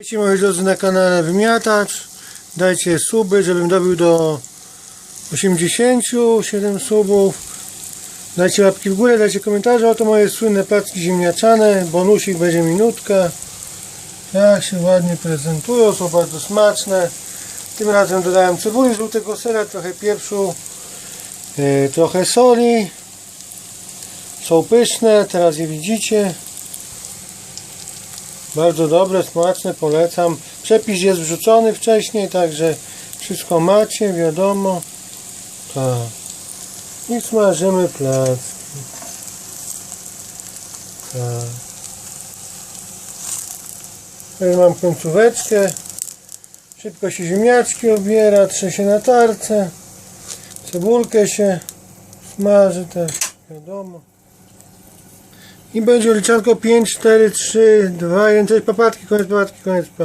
Witajcie moi drodzy na kanale Wymiatacz. Dajcie suby, żebym dobił do 87 subów. Dajcie łapki w górę, dajcie komentarze. Oto moje słynne placki ziemniaczane. Bonusik będzie minutka. Jak się ładnie prezentują, są bardzo smaczne. Tym razem dodałem cebuli, żółtego sera, trochę pieprzu, yy, trochę soli. Są pyszne, teraz je widzicie. Bardzo dobre, smaczne, polecam. Przepis jest wrzucony wcześniej, także wszystko macie, wiadomo. Tak. I smażymy placki. Tak. Teraz mam końcóweczkę. Szybko się ziemniaczki obiera, trze się na tarce. Cebulkę się smaży też, wiadomo. I będzie liczanko 5, 4, 3, 2, 1, cześć papatki, koniec papatki, koniec pa.